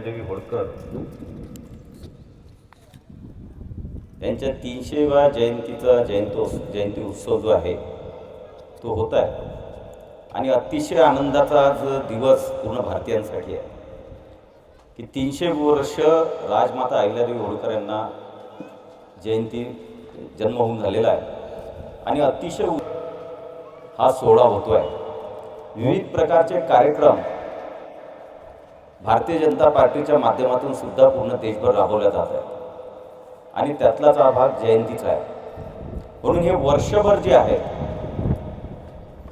देवी होळकर. यांच्या तीनशेव्या जयंतीचा जयंतोस जयंती उत्सव जो आहे तो होत आहे. आणि अतिशय आनंदाचा आज दिवस पूर्ण भारतीयांसाठी आहे. की तीनशे वर्ष राजमाता अहिल्यादेवी होळकर यांना जयंती जन्म होऊन झालेला आहे. आणि अतिशय हा सोहळा होतो आहे विविध प्रकारचे कार्यक्रम भारतीय जनता पार्टीच्या माध्यमातून सुद्धा पूर्ण देशभर राबवल्या जात आहेत. आणि त्यातलाच हा भाग जयंतीचा आहे. म्हणून हे वर्षभर जे आहे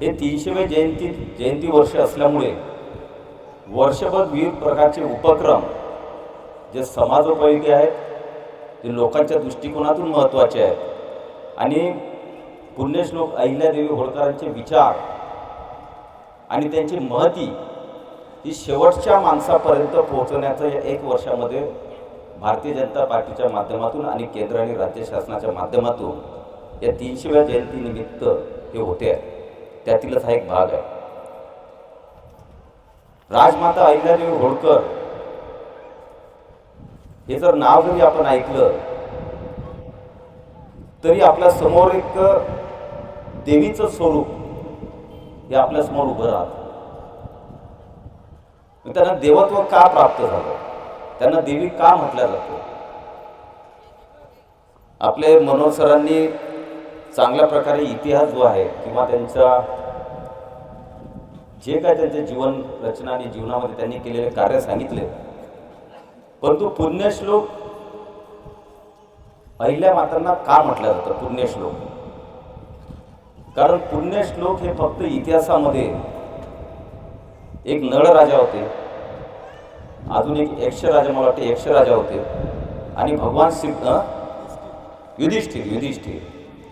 हे तीनशेवे जयंती जयंती वर्ष असल्यामुळे वर्षभर विविध प्रकारचे उपक्रम जे समाजोपयोगी आहेत ते लोकांच्या दृष्टिकोनातून महत्त्वाचे आहेत आणि पुण्यश्लोक अहिल्यादेवी होळकरांचे विचार आणि त्यांची महती ही शेवटच्या माणसापर्यंत पोहोचवण्याचं या एक वर्षामध्ये भारतीय जनता पार्टीच्या माध्यमातून आणि केंद्र आणि राज्य शासनाच्या माध्यमातून या तीनशेव्या जयंतीनिमित्त हे होते. आहे त्यातीलच हा एक भाग आहे. राजमाता अहिल्यादेवी होळकर हे जर नाव जरी आपण ऐकलं तरी आपल्यासमोर एक देवीचं स्वरूप हे आपल्यासमोर उभं राहतं. त्यांना देवत्व का प्राप्त झालं? त्यांना देवी का म्हटलं जातं आपले मनोहर सरांनी चांगल्या प्रकारे इतिहास जो आहे किंवा त्यांचा जे काय त्यांचे जीवन रचना आणि जीवनामध्ये त्यांनी केलेले कार्य सांगितले परंतु पुण्यश्लोक अहिल्या मातांना का म्हटलं जातं? पुण्यश्लोक कारण पुण्यश्लोक हे फक्त इतिहासामध्ये एक नळ राजा होते. अजून एक यक्ष राजा मला वाटते यक्ष राजा होते. आणि भगवान श्री युधिष्ठिर युधिष्ठिर.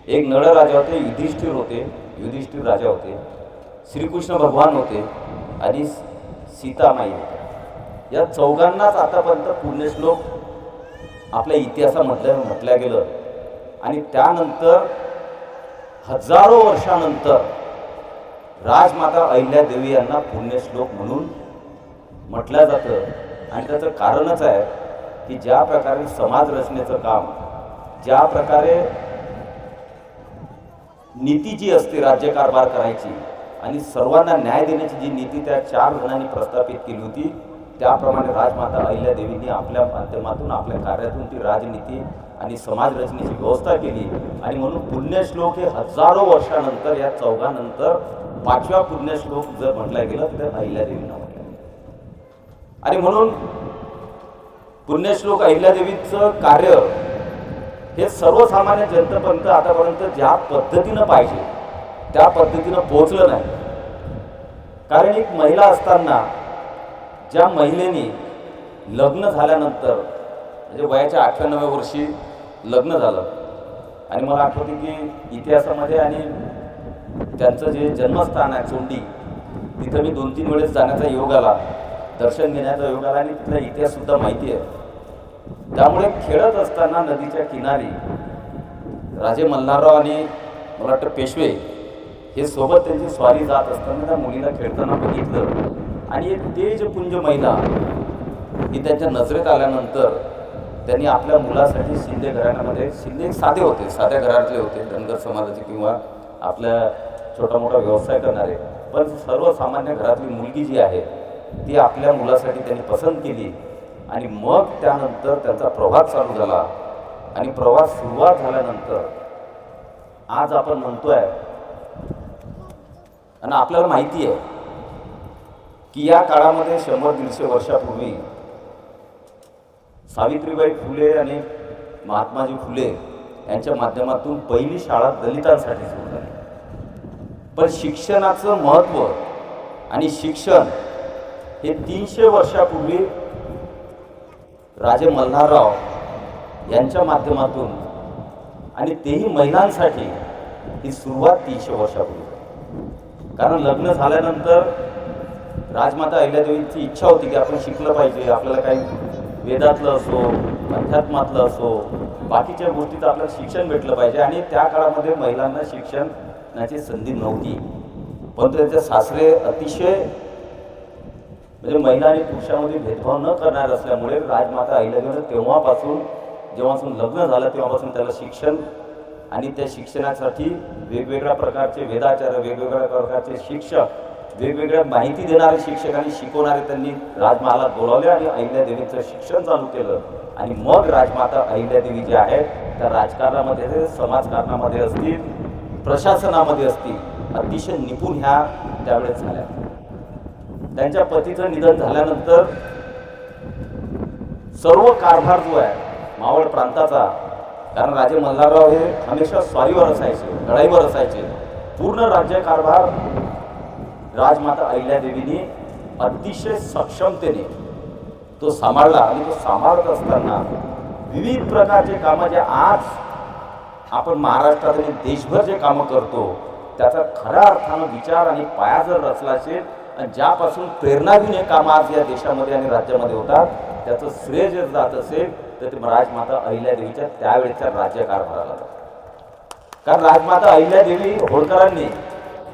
एक नळ राजा होते युधिष्ठिर होते युधिष्ठिर राजा होते. श्रीकृष्ण भगवान होते आणि सीतामाई होते या चौघांनाच आतापर्यंत पुण्यश्लोक आपल्या इतिहासामधल्या म्हटलं गेलं. आणि त्यानंतर हजारो वर्षानंतर राजमाता अहिल्यादेवी यांना पुण्यश्लोक म्हणून म्हटलं जातं. आणि त्याचं कारणच आहे की ज्या प्रकारे समाज रचनेचं काम ज्या प्रकारे नीती जी असते राज्यकारभार करायची आणि सर्वांना न्याय देण्याची जी नीती त्या चार जणांनी प्रस्थापित केली होती त्याप्रमाणे राजमाता अहिल्यादेवींनी आपल्या माध्यमातून आपल्या कार्यातून ती राजनीती आणि समाज रचनेची व्यवस्था केली. आणि म्हणून पुण्यश्लोक हे हजारो वर्षानंतर या चौघानंतर पाचव्या पुण्यश्लोक जर म्हटलं गेलं तर अहिल्यादेवींना म्हटलं आणि म्हणून पुण्यश्लोक अहिल्यादेवीचं कार्य हे सर्वसामान्य जनतेपर्यंत आतापर्यंत ज्या पद्धतीनं पाहिजे त्या पद्धतीनं पोहोचलं नाही. कारण एक महिला असताना ज्या महिलेने लग्न झाल्यानंतर म्हणजे वयाच्या अठ्ठ्याण्णव्या वर्षी लग्न झालं. आणि मला आठवते की इतिहासामध्ये आणि त्यांचं जे जन्मस्थान आहे चोंडी तिथं मी दोन तीन वेळेस जाण्याचा योग आला. दर्शन घेण्याचा योग आला आणि तिथला इतिहाससुद्धा माहिती आहे. त्यामुळे खेळत असताना नदीच्या किनारी राजे मल्हारराव आणि मला वाटतं पेशवे हे सोबत त्यांची स्वारी जात असताना त्या मुलीला खेळताना बघितलं. आणि एक तेजपुंज महिला ही त्यांच्या नजरेत आल्यानंतर त्यांनी आपल्या मुलासाठी शिंदे घराण्यामध्ये शिंदे साधे होते साध्या घरातले होते धनगर समाजाचे किंवा आपल्या छोटा मोठा व्यवसाय करणारे. पण सर्वसामान्य घरातली मुलगी जी आहे ती आपल्या मुलासाठी त्यांनी पसंत केली आणि मग त्यानंतर त्यांचा प्रवास चालू झाला. आणि प्रवास सुरुवात झाल्यानंतर आज आपण म्हणतोय आणि आपल्याला माहिती आहे की या काळामध्ये शंभर दीडशे वर्षापूर्वी सावित्रीबाई फुले आणि महात्माजी फुले यांच्या माध्यमातून पहिली शाळा दलितांसाठी सुरू पण शिक्षणाचं महत्त्व आणि शिक्षण हे तीनशे वर्षापूर्वी राजे मल्हारराव यांच्या माध्यमातून आणि तेही महिलांसाठी ही सुरुवात तीनशे वर्षापूर्वी कारण लग्न झाल्यानंतर राजमाता अहिल्यादेवींची इच्छा होती की आपण शिकलं पाहिजे आपल्याला काही वेदातलं असो अध्यात्मातलं असो बाकीच्या गोष्टीत आपल्याला शिक्षण भेटलं पाहिजे आणि त्या काळामध्ये महिलांना शिक्षण शिक्षणाची संधी नव्हती. पण त्यांचे सासरे अतिशय म्हणजे महिला आणि पुरुषामध्ये भेदभाव न करणार असल्यामुळे राजमाता अहिल्यादेवीनं तेव्हापासून जेव्हापासून लग्न झालं तेव्हापासून त्याला शिक्षण आणि त्या शिक्षणासाठी वेगवेगळ्या प्रकारचे वेदाचार्य वेगवेगळ्या प्रकारचे शिक्षक वेगवेगळ्या माहिती देणारे शिक्षक आणि शिकवणारे त्यांनी राजमहाला बोलावले आणि अहिल्या देवीचं शिक्षण चालू केलं. आणि मग राजमाता अहिल्या देवी जे आहेत त्या राजकारणामध्ये समाजकारणामध्ये असतील प्रशासनामध्ये असतील अतिशय निपुण ह्या त्यावेळेस झाल्या. त्यांच्या पतीचं निधन झाल्यानंतर सर्व कारभार जो आहे मावळ प्रांताचा कारण राजे मल्हारराव हे हमेशा स्वारीवर असायचे लढाईवर असायचे पूर्ण राज्य कारभार राजमाता अहिल्यादेवीने अतिशय सक्षमतेने तो सांभाळला आणि तो सांभाळत असताना विविध प्रकारचे कामं जे आज आपण महाराष्ट्रात आणि देशभर जे कामं करतो त्याचा खऱ्या अर्थानं विचार आणि पाया जर रचला असेल आणि ज्यापासून प्रेरणा घेऊन हे कामं आज या देशामध्ये आणि राज्यामध्ये होतात त्याचं श्रेय जर जात असेल तर ते राजमाता अहिल्यादेवीच्या त्यावेळेच्या राज्यकारभाराला जातं. कारण राजमाता अहिल्यादेवी होळकरांनी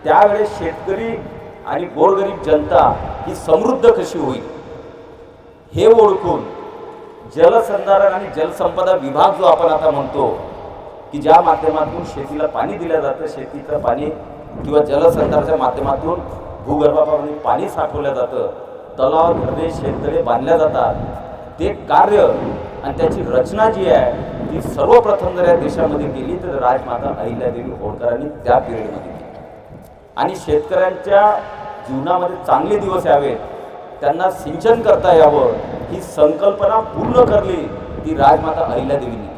त्यावेळेस शेतकरी आणि गोरगरीब जनता ही समृद्ध कशी होईल हे ओळखून जलसंधारण आणि जलसंपदा विभाग जो आपण आता म्हणतो की ज्या माध्यमातून शेतीला पाणी दिलं जातं शेतीचं पाणी किंवा जलसंधारणाच्या माध्यमातून भूगर्भापासून पाणी साठवलं जातं तलाव धरणे शेततळे बांधल्या जातात. ते कार्य आणि त्याची रचना जी आहे ती सर्वप्रथम जर या देशामध्ये केली तर राजमाता अहिल्यादेवी होळकरांनी त्या पिरियडमध्ये केली. आणि शेतकऱ्यांच्या जीवनामध्ये चांगले दिवस यावेत. त्यांना सिंचन करता यावं ही संकल्पना पूर्ण करली ती राजमाता अहिल्यादेवींनी.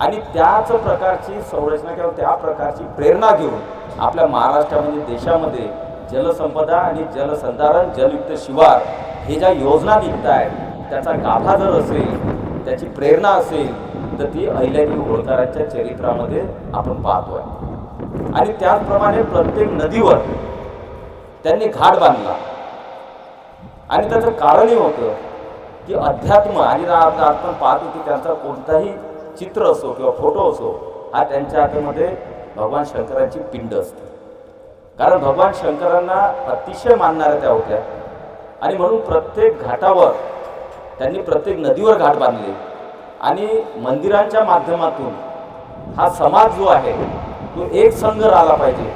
आणि त्याच प्रकारची संरचना किंवा त्या प्रकारची प्रेरणा घेऊन आपल्या महाराष्ट्रामध्ये म्हणजे देशामध्ये जलसंपदा आणि जलसंधारण जलयुक्त शिवार हे ज्या योजना निघत आहेत त्याचा गाभा जर असेल त्याची प्रेरणा असेल तर ती अहिल्यादेवी होळकरांच्या चरित्रामध्ये आपण पाहतोय. आणि त्याचप्रमाणे प्रत्येक नदीवर त्यांनी घाट बांधला. आणि त्याचं कारणही होतं की अध्यात्म आणि आपण पाहतो की त्यांचा कोणताही चित्र असो किंवा फोटो असो हा त्यांच्या हातामध्ये भगवान शंकरांची पिंड असते. कारण भगवान शंकरांना अतिशय मानणाऱ्या त्या होत्या. आणि म्हणून प्रत्येक घाटावर त्यांनी प्रत्येक नदीवर घाट बांधले. आणि मंदिरांच्या माध्यमातून हा समाज जो आहे तो एक संघ राहिला पाहिजे.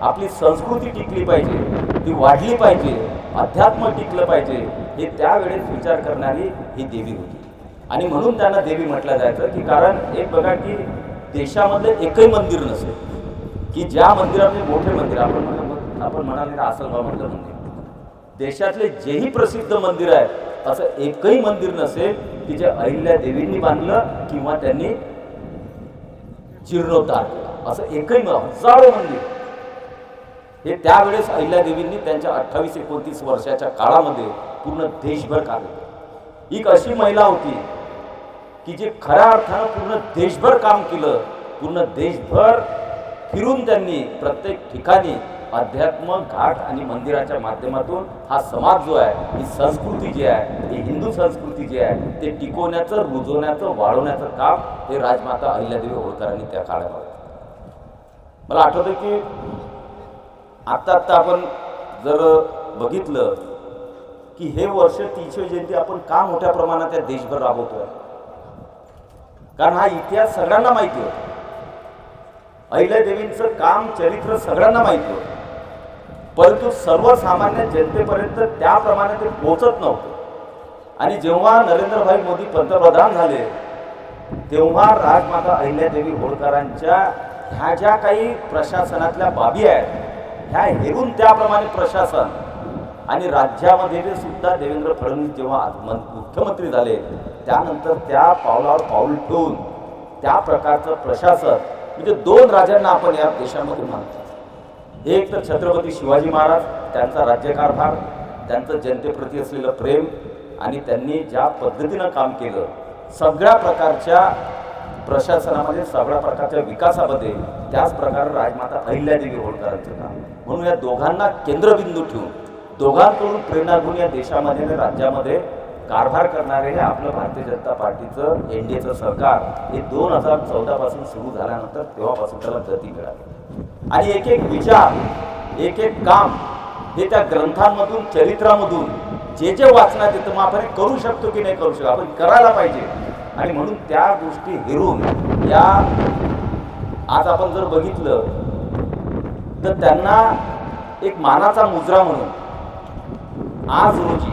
आपली संस्कृती टिकली पाहिजे ती वाढली पाहिजे अध्यात्म टिकलं पाहिजे हे त्यावेळेस विचार करणारी ही देवी होती. आणि म्हणून त्यांना देवी म्हटलं जायचं की कारण एक बघा की देशामध्ये एकही मंदिर नसेल की ज्या मंदिरामध्ये मोठे मंदिर आपण आपण म्हणाले ना आसलगावमधलं मंदिर देशातले जेही प्रसिद्ध मंदिर आहेत असं एकही मंदिर नसेल की जे अहिल्या देवींनी बांधलं किंवा त्यांनी जीर्णोद्धार केला. असं एकही हजारो मंदिर. हे त्यावेळेस अहिल्या देवींनी त्यांच्या अठ्ठावीस एकोणतीस वर्षाच्या काळामध्ये पूर्ण देशभर काढलं. एक अशी महिला होती की जे खऱ्या अर्थानं पूर्ण देशभर काम केलं पूर्ण देशभर फिरून त्यांनी प्रत्येक ठिकाणी अध्यात्म घाट आणि मंदिराच्या माध्यमातून हा समाज जो आहे ही संस्कृती जी आहे ही हिंदू संस्कृती जी आहे ते टिकवण्याचं रुजवण्याचं वाढवण्याचं काम हे राजमाता अहिल्यादेवी होळकरांनी त्या काळामध्ये मला आठवतं की आत्ता आत्ता आपण जर बघितलं की हे वर्ष तीनशे जयंती आपण का मोठ्या प्रमाणात त्या देशभर राबवतोय? कारण हा इतिहास सगळ्यांना माहिती होता. अहिल्यादेवींचं काम चरित्र सगळ्यांना माहिती होतं. परंतु सर्वसामान्य जनतेपर्यंत त्याप्रमाणे ते पोचत नव्हतं. आणि जेव्हा नरेंद्रभाई मोदी पंतप्रधान झाले तेव्हा राजमाता अहिल्यादेवी होळकरांच्या ह्या ज्या काही प्रशासनातल्या बाबी आहेत ह्या हेरून त्याप्रमाणे प्रशासन आणि राज्यामध्ये सुद्धा देवेंद्र फडणवीस जेव्हा मुख्यमंत्री झाले त्यानंतर त्या पावलावर पाऊल ठेवून त्या प्रकारचं प्रशासन म्हणजे दोन राजांना आपण या देशामध्ये मानतो. एक तर छत्रपती शिवाजी महाराज त्यांचा राज्यकारभार त्यांचं जनतेप्रती असलेलं प्रेम आणि त्यांनी ज्या पद्धतीनं काम केलं सगळ्या प्रकारच्या प्रशासनामध्ये सगळ्या प्रकारच्या विकासामध्ये त्याच प्रकारे राजमाता अहिल्यादेवी होळकरांचं काम. म्हणून या दोघांना केंद्रबिंदू ठेवून दोघांकडून प्रेरणा घेऊन या देशामध्ये आणि राज्यामध्ये कारभार करणारे हे आपलं भारतीय जनता पार्टीचं एन डी एचं सरकार हे दोन हजार चौदापासून सुरू झाल्यानंतर तेव्हापासून त्याला गती मिळाली. आणि एक एक विचार एक एक काम हे त्या ग्रंथांमधून चरित्रामधून जे जे वाचण्यात येतं मग आपण करू शकतो की नाही करू शकतो? आपण करायला पाहिजे. आणि म्हणून त्या गोष्टी हेरून या आज आपण जर बघितलं तर त्यांना एक मानाचा मुजरा म्हणून आज रोजी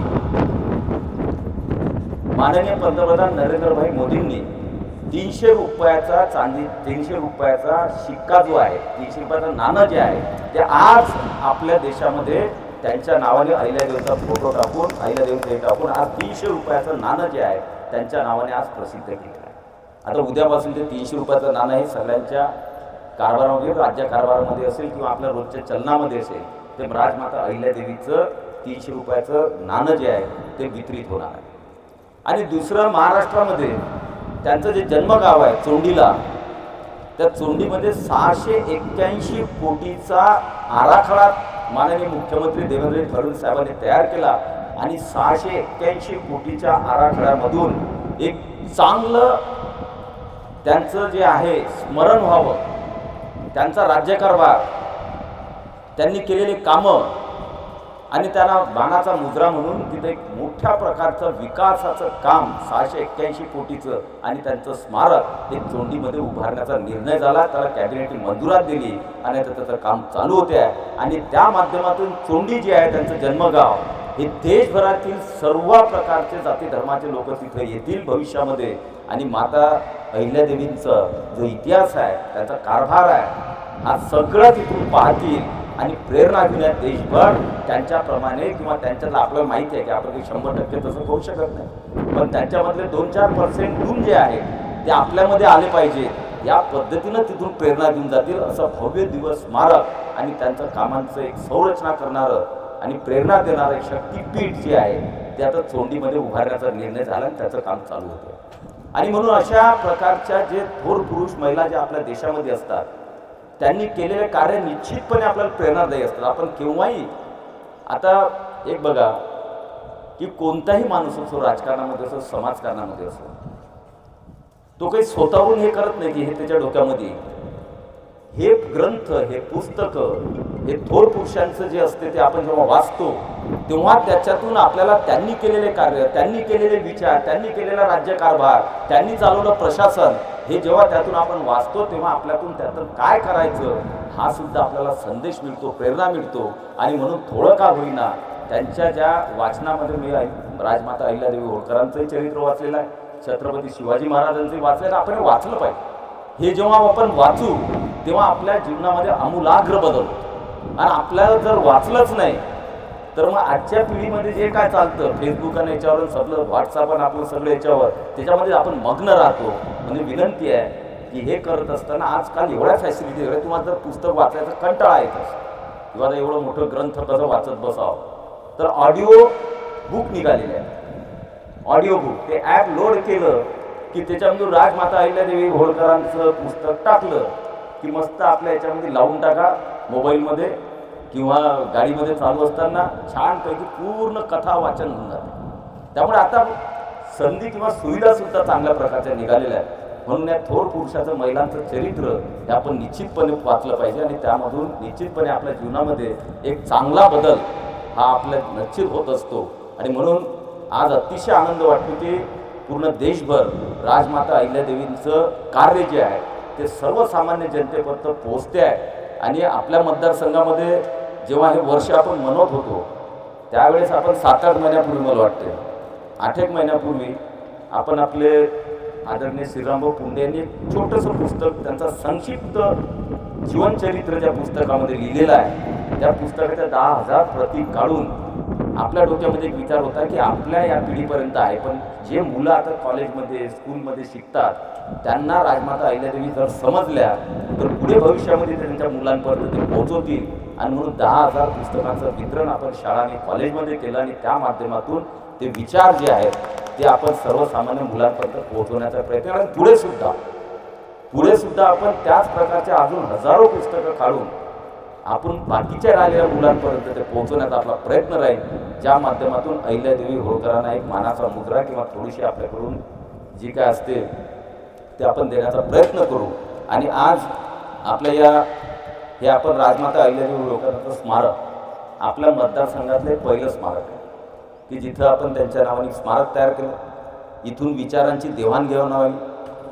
माननीय पंतप्रधान नरेंद्रभाई मोदींनी तीनशे रुपयाचा चांदी तीनशे रुपयाचा शिक्का जो आहे तीनशे रुपयाचं नाणं जे आहे ते आज आपल्या देशामध्ये त्यांच्या नावाने अहिल्यादेवीचा फोटो टाकून अहिल्यादेवीचं हे टाकून आज तीनशे रुपयाचं नाणं जे आहे त्यांच्या नावाने आज प्रसिद्ध केलं आहे. आता उद्यापासून ते तीनशे रुपयाचं नाणं हे सगळ्यांच्या कारभारामध्ये राज्य कारभारामध्ये असेल किंवा आपल्या रोजच्या चलनामध्ये असेल ते राजमाता अहिल्यादेवीचं तीनशे रुपयाचं नाणं जे आहे ते वितरित होणार आहे. आणि दुसरं महाराष्ट्रामध्ये त्यांचं जे जन्मगाव आहे चोंडीला त्या चोंडीमध्ये सहाशे एक्क्याऐंशी कोटीचा आराखडा माननीय मुख्यमंत्री देवेंद्र फडणवीस साहेबांनी तयार केला आणि सहाशे एक्क्याऐंशी कोटीच्या आराखड्यामधून एक चांगलं त्यांचं जे आहे स्मरण व्हावं. त्यांचा राज्यकारभार त्यांनी केलेली कामं आणि त्यांना बाणाचा मुद्रा म्हणून तिथे एक मोठ्या प्रकारचं विकासाचं काम सहाशे एक्क्याऐंशी कोटीचं आणि त्यांचं स्मारक हे चोंडीमध्ये उभारण्याचा निर्णय झाला. त्याला कॅबिनेटने मंजुरात दिली आणि आता त्याचं काम चालू होते. आहे आणि त्या माध्यमातून चोंडी जी आहे त्यांचं जन्मगाव हे देशभरातील सर्व प्रकारचे जाती धर्माचे लोक तिथे येतील भविष्यामध्ये. आणि माता अहिल्यादेवींचं जो इतिहास आहे त्याचा कारभार आहे हा सगळं तिथून पाहतील. आणि प्रेरणा घेण्यात देशभर त्यांच्याप्रमाणे किंवा त्यांच्यातलं आपल्याला माहिती आहे की आपण काही शंभर टक्के तसं करू शकत नाही. पण त्यांच्यामधले दोन चार पर्सेंट गुण जे आहे ते आपल्यामध्ये आले पाहिजे. या पद्धतीनं तिथून प्रेरणा घेऊन जातील असं भव्य दिवस स्मारक आणि त्यांचं कामांचं एक संरचना करणारं आणि प्रेरणा देणारं एक शक्तीपीठ जे आहे ते आता चोंडीमध्ये उभारण्याचा निर्णय झाला आणि त्याचं काम चालू होतं आणि म्हणून अशा प्रकारच्या जे थोर पुरुष महिला ज्या आपल्या देशामध्ये असतात त्यांनी केलेले कार्य निश्चितपणे आपल्याला प्रेरणादायी असतात. आपण केव्हाही आता एक बघा की कोणताही माणूस असो राजकारणामध्ये असो समाजकारणामध्ये असो तो काही स्वतःहून हे करत नाही की हे त्याच्या डोक्यामध्ये हे ग्रंथ हे पुस्तकं हे थोर पुरुषांचं जे असते ते आपण जेव्हा वाचतो तेव्हा त्याच्यातून आपल्याला त्यांनी केलेले कार्य त्यांनी केलेले विचार त्यांनी केलेला राज्यकारभार त्यांनी चालवलं प्रशासन हे जेव्हा त्यातून आपण वाचतो तेव्हा आपल्यातून त्यातून काय करायचं हा सुद्धा आपल्याला संदेश मिळतो प्रेरणा मिळतो. आणि म्हणून थोडं का होईना त्यांच्या ज्या वाचनामध्ये मी राजमाता अहिल्यादेवी होळकरांचंही चरित्र वाचलेलं आहे छत्रपती शिवाजी महाराजांचंही वाचलेलं आपण वाचलं पाहिजे. हे जेव्हा आपण वाचू तेव्हा आपल्या जीवनामध्ये आमूलाग्र बदल आणि आपल्याला जर वाचलंच नाही तर मग आजच्या पिढीमध्ये जे काय चालतं फेसबुक आणि याच्यावर सगळं व्हॉट्सअप आणि आपलं सगळं याच्यावर त्याच्यामध्ये आपण मग्न राहतो. म्हणजे विनंती आहे की हे करत असताना आजकाल एवढ्या फॅसिलिटी एवढ्या तुम्हाला जर पुस्तक वाचायचा कंटाळा येत असेल किंवा एवढं मोठं ग्रंथ कसं वाचत बसावं तर ऑडिओ बुक निघालेले आहे. ऑडिओ बुक ते ॲप लोड केलं की त्याच्यामधून राजमाता अहिल्यादेवी होळकरांचं पुस्तक टाकलं की मस्त आपल्या याच्यामध्ये लावून टाका मोबाईलमध्ये किंवा गाडीमध्ये चालू असताना छानपैकी पूर्ण कथा वाचन होऊन जाते. त्यामुळे आता संधी किंवा सुविधा सुद्धा चांगल्या प्रकारच्या निघालेल्या आहेत. म्हणून या थोर पुरुषाचं महिलांचं चरित्र हे आपण निश्चितपणे वाचलं पाहिजे आणि त्यामधून निश्चितपणे आपल्या जीवनामध्ये एक चांगला बदल हा आपल्या निश्चित होत असतो. आणि म्हणून आज अतिशय आनंद वाटतो की पूर्ण देशभर राजमाता अहिल्यादेवींचं कार्य जे आहे ते सर्वसामान्य जनतेपर्यंत पोहोचते आहे. आणि आपल्या मतदारसंघामध्ये जेव्हा हे वर्ष आपण मनवत होतो त्यावेळेस आपण सात आठ महिन्यापूर्वी मला वाटते आठ एक महिन्यापूर्वी आपण आपले आदरणीय श्रीरामभाऊ पुंडे यांनी एक छोटंसं पुस्तक त्यांचा संक्षिप्त जीवनचरित्र ज्या पुस्तकामध्ये लिहिलेलं आहे त्या पुस्तकाच्या दहा हजार प्रती काढून आपल्या डोक्यामध्ये एक विचार होता की आपल्या या पिढीपर्यंत आहे पण जे मुलं आता कॉलेजमध्ये स्कूलमध्ये शिकतात त्यांना राजमाता अहिल्यादेवी जर समजल्या तर पुढे भविष्यामध्ये त्यांच्या मुलांपर्यंत ते पोहोचवतील. आणि म्हणून दहा हजार पुस्तकांचं वितरण आपण शाळांनी कॉलेजमध्ये केलं आणि त्या माध्यमातून ते विचार जे आहेत ते आपण सर्वसामान्य मुलांपर्यंत पोहोचवण्याचा प्रयत्न आणि पुढे सुद्धा पुढे सुद्धा आपण त्याच प्रकारचे अजून हजारो पुस्तकं काढून आपण बाकीच्या राहिलेल्या मुलांपर्यंत ते पोहोचवण्याचा आपला प्रयत्न राहील ज्या माध्यमातून अहिल्यादेवी होळकरांना एक मानाचा मुद्रा किंवा थोडीशी आपल्याकडून जी काय असते ते आपण देण्याचा प्रयत्न करू. आणि आज आपल्या या हे आपण राजमाता अहिल्यादेवी होळकरांचं स्मारक. आपल्या मतदारसंघातलं पहिलं स्मारक आहे. की जिथं आपण त्यांच्या नावाने स्मारक तयार केलं. इथून विचारांची देवाणघेवाण व्हावी.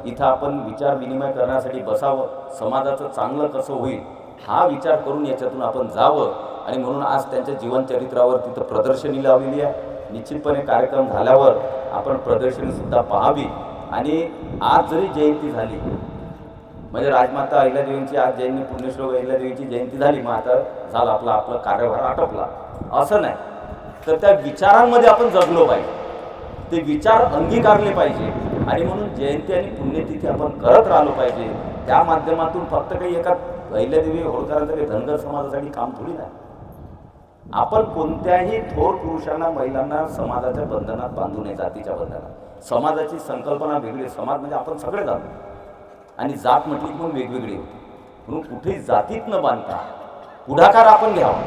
इथं आपण विचार विनिमय करण्यासाठी बसावं. समाजाचं चांगलं कसं होईल हा विचार करून याच्यातून आपण जावं. आणि म्हणून आज त्यांच्या जीवनचरित्रावर तिथं प्रदर्शनी लावलेली आहे. निश्चितपणे कार्यक्रम झाल्यावर आपण प्रदर्शनीसुद्धा पाहावी. आणि आज जरी जयंती झाली म्हणजे राजमाता अहिल्यादेवींची आज जयंती पुण्यश्लोक अहिल्यादेवींची जयंती झाली मग आता झाला आपला आपला कार्यभार आटोपला. असं नाही. तर त्या विचारांमध्ये आपण जगलो पाहिजे. ते विचार अंगीकारले पाहिजे. आणि म्हणून जयंती आणि पुण्यतिथी आपण करत राहिलो पाहिजे. त्या माध्यमातून फक्त काही एका अहिल्यादेवी होळकरांचं काही धनगर समाजासाठी काम थोडी नाही. आपण कोणत्याही थोर पुरुषांना महिलांना समाजाच्या बंधनात बांधू नये जातीच्या बंधनात. समाजाची संकल्पना वेगळी समाज म्हणजे आपण सगळे जातो आणि जात म्हटली पण वेगवेगळी. होती म्हणून कुठेही जातीत न बांधता पुढाकार आपण घ्यावा.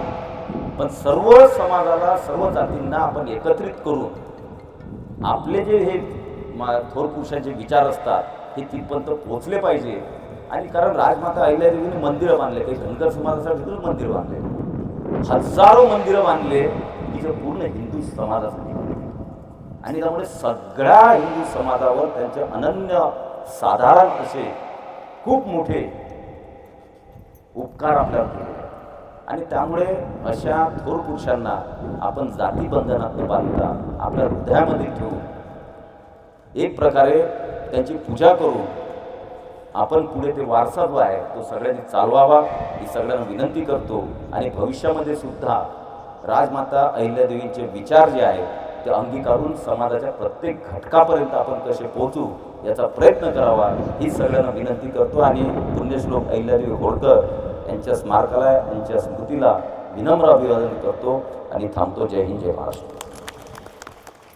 पण सर्व समाजाला सर्व जातींना आपण एकत्रित करून आपले जे हे मा- थोर पुरुषांचे विचार असतात हे तिथपर्यंत पोहोचले पाहिजे. आणि कारण राजमाता अहिल्यादेवीने मंदिरं बांधले. काही धनगर समाजासाठी मंदिर बांधले. हजारो मंदिरं बांधले की जे पूर्ण हिंदू समाजासाठी आणि त्यामुळे सगळ्या हिंदू समाजावर त्यांचे अनन्य साधारण असे खूप मोठे उपकार आपल्यावर केले आणि त्यामुळे अशा थोर पुरुषांना आपण जातीबंधनात न बांधता आपल्या हृदयामध्ये ठेवून एक प्रकारे त्यांची पूजा करून आपण पुढे ते वारसा जो आहे तो सगळ्यांनी चालवावा ही सगळ्यांना विनंती करतो. आणि भविष्यामध्ये सुद्धा राजमाता अहिल्यादेवींचे विचार जे आहेत ते अंगीकारून समाजाच्या प्रत्येक घटकापर्यंत आपण कसे पोहोचू याचा प्रयत्न करावा ही सगळ्यांना विनंती करतो आणि पुण्यश्लोक अहिल्यादेवी होळकर यांच्या स्मारकाला यांच्या स्मृतीला विनम्र अभिवादन करतो आणि थांबतो. जय हिंद जय महाराष्ट्र.